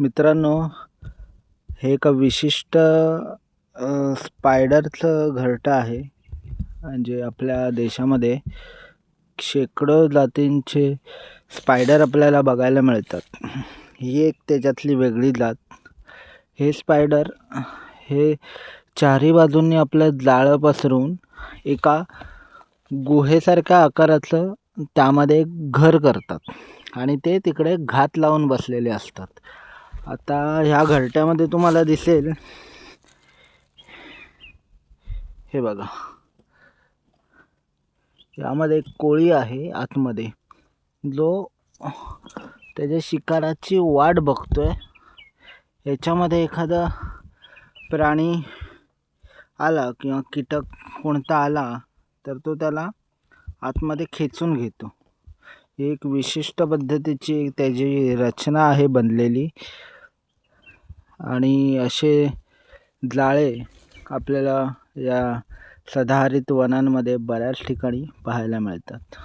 मित्रांनो हे एका विशिष्ट स्पायडरचं घरटं आहे. जे आपल्या देशामध्ये शेकडो जातींचे स्पायडर आपल्याला बघायला मिळतात. ही एक त्याच्यातली वेगळी जात. हे स्पायडर हे चारही बाजूंनी आपलं जाळं पसरून एका गुहेसारख्या आकाराचं त्यामध्ये घर करतात. आणि ते तिकडे घात लावून बसलेले असतात. आता ह्या घरट्यामध्ये तुम्हाला दिसेल. हे बघा. यामध्ये एक कोळी आहे आतमध्ये. जो त्याच्या शिकाराची वाट बघतोय. याच्यामध्ये एखादा प्राणी आला किंवा कीटक कोणता आला तर तो त्याला आतमध्ये खेचून घेतो. ही एक विशिष्ट पद्धतीची त्याची रचना आहे बनलेली. आणि असे जाळे आपल्याला या सदाहरित वनांमध्ये बऱ्याच ठिकाणी पाहायला मिळतात.